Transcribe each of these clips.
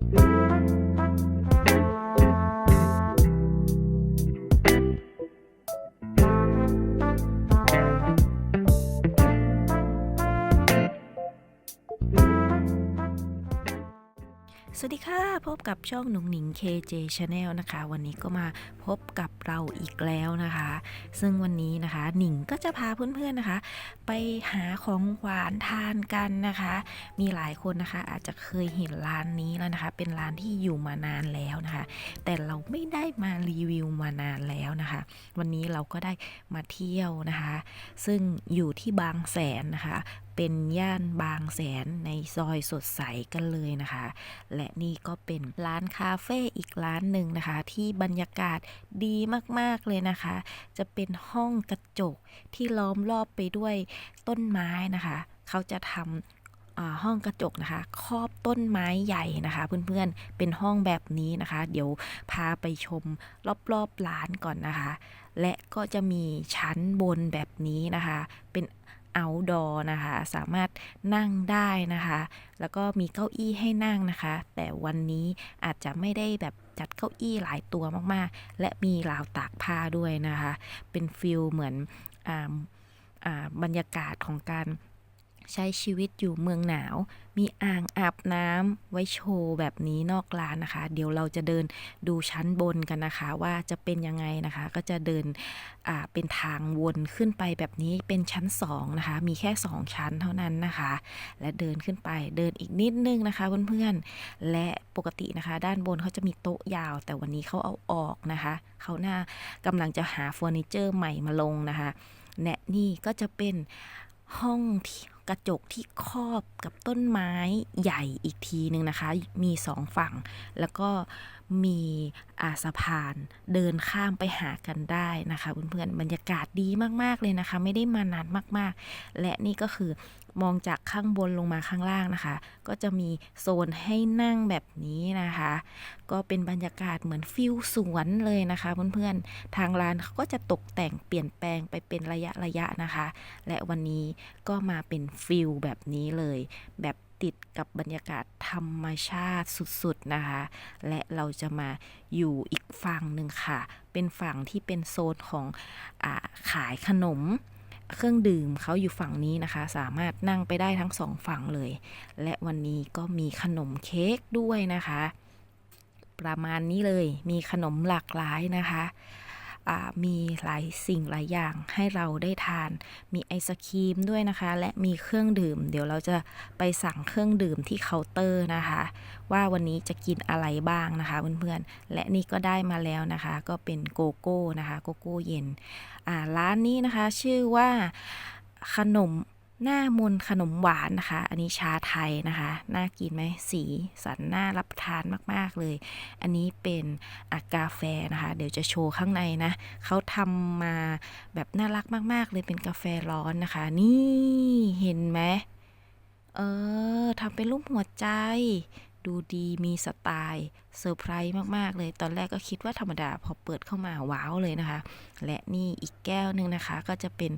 Thank you. สวัสดีค่ะ พบกับช่องหนุ่งหนิง KJ Channel นะคะ วันนี้ก็มาพบกับเราอีกแล้วนะคะ ซึ่งวันนี้นะคะหนิงก็จะพาเพื่อนๆนะคะ ไปหาของหวานทานกันนะคะ มีหลายคนนะคะอาจจะเคยเห็นร้านนี้แล้วนะคะ เป็นร้านที่อยู่มานานแล้วนะคะ แต่เราไม่ได้มารีวิวมานานแล้วนะคะ วันนี้เราก็ได้มาเที่ยวนะคะ ซึ่งอยู่ที่บางแสนนะคะ เป็นย่านบางแสนในซอยสดใสกันเลยนะคะ และนี่ก็เป็นร้านคาเฟ่อีกร้านหนึ่งนะคะ ที่บรรยากาศดีมากๆเลยนะคะ จะเป็นห้องกระจกที่ล้อมรอบไปด้วยต้นไม้นะคะ เขาจะทำห้องกระจกนะคะครอบต้นไม้ใหญ่นะคะ เพื่อนๆเป็นห้องแบบนี้นะคะ เดี๋ยวพาไปชมรอบๆร้านก่อนนะคะ และก็จะมีชั้นบนแบบนี้นะคะ เป็น outdoor นะคะ สามารถนั่งได้นะคะ แล้วก็มีเก้าอี้ให้นั่งนะคะ แต่วันนี้อาจจะไม่ได้แบบจัดเก้าอี้หลายตัวมากๆ และมีราวตากผ้าด้วยนะคะ เป็นฟิลเหมือนออ่าบรรยากาศของการ ใช้ชีวิตอยู่เมืองหนาว มีอ่างอาบน้ำไว้โชว์แบบนี้นอกร้านนะคะ เดี๋ยวเราจะเดินดูชั้นบนกันนะคะ ว่าจะเป็นยังไงนะคะ ก็จะเดินอ่าเป็นทางวนขึ้นไปแบบนี้เป็นชั้น2นะคะ มีแค่ 2 ชั้นเท่านั้นนะคะ และเดินขึ้นไปเดินอีกนิดนึงนะคะเพื่อนๆ และปกตินะคะ ด้านบนเขาจะมีโต๊ะยาว แต่วันนี้เขาเอาออกนะคะเขาน่ากำลังจะหาเฟอร์นิเจอร์ใหม่มาลงนะคะ และนี่ก็จะเป็นห้องที่ กระจกที่ครอบกับต้นไม้ใหญ่อีกทีหนึ่งนะคะ มีสองฝั่ง แล้วก็ มีอาสะพานเดินข้ามไปหากันได้นะคะเพื่อนๆบรรยากาศดีมากๆเลยนะคะ ไม่ได้มานานมากๆ และนี่ก็คือมองจากข้างบนลงมาข้างล่างนะคะ ก็จะมีโซนให้นั่งแบบนี้นะคะ ก็เป็นบรรยากาศเหมือนฟิลสวนเลยนะคะเพื่อนๆทางร้านเขาก็จะตกแต่งเปลี่ยนแปลงไปเป็นระยะระยะนะคะ และวันนี้ก็มาเป็นฟิลแบบนี้เลยแบบ ติดกับบรรยากาศธรรมชาติสุดๆนะคะ และเราจะมาอยู่อีกฝั่งหนึ่งค่ะ เป็นฝั่งที่เป็นโซนของอขายขนมเครื่องดื่มเขาอยู่ฝั่งนี้นะคะ สามารถนั่งไปได้ทั้งสองฝั่งเลย และวันนี้ก็มีขนมเค้กด้วยนะคะ ประมาณนี้เลยมีขนมหลากหลายนะคะ มีหลายสิ่งหลายอย่างให้เราได้ทาน มีไอศครีมด้วยนะคะ และมีเครื่องดื่ม เดี๋ยวเราจะไปสั่งเครื่องดื่มที่เคาน์เตอร์นะคะ ว่าวันนี้จะกินอะไรบ้างนะคะเพื่อนๆ และนี่ก็ได้มาแล้วนะคะ ก็เป็นโกโก้นะคะ โกโก้เย็น ร้านนี้นะคะชื่อว่าขนม หน้ามนขนมหวานนะคะ อันนี้ชาไทยนะคะ น่ากินไหมสีสันน่ารับประทานมากๆเลย อันนี้เป็นอากาแฟนะคะ เดี๋ยวจะโชว์ข้างในนะ เขาทำมาแบบน่ารักมากๆ เลยเป็นกาแฟร้อนนะคะ นี่เห็นไหมเออทำเป็นรูปหัวใจ ดูดีมีสไตล์เซอร์ไพรส์มากๆ เลย ตอนแรกก็คิดว่าธรรมดาพอเปิดเข้ามาว้าวเลยนะคะ และนี่อีกแก้วหนึ่งนะคะ ก็จะเป็น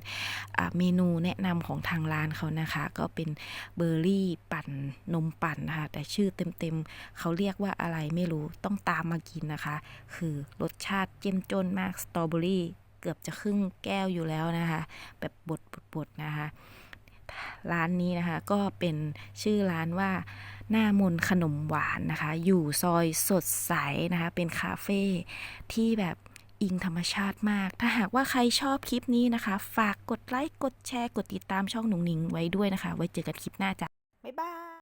เมนูแนะนำของทางร้านเขานะคะ ก็เป็นเบอร์รี่ปั่นนมปั่นนะคะ แต่ชื่อเต็มๆเขาเรียกว่าอะไรไม่รู้ต้องตามมากินนะคะ คือรสชาติเจ้มจนมากสตรอเบอรี่เกือบจะครึ่งแก้วอยู่แล้วนะคะ แบบบดๆนะคะ ร้านนี้นะคะ ก็เป็นชื่อร้านว่าหน้ามนขนมหวานนะคะ อยู่ซอยสดใสนะคะ เป็นคาเฟ่ที่แบบอิงธรรมชาติมาก ถ้าหากว่าใครชอบคลิปนี้นะคะ ฝากกดไลค์ กดแชร์ กดติดตามช่องหนุ่งหนิงไว้ด้วยนะคะ ไว้เจอกันคลิปหน้าจ้ะบ๊ายบาย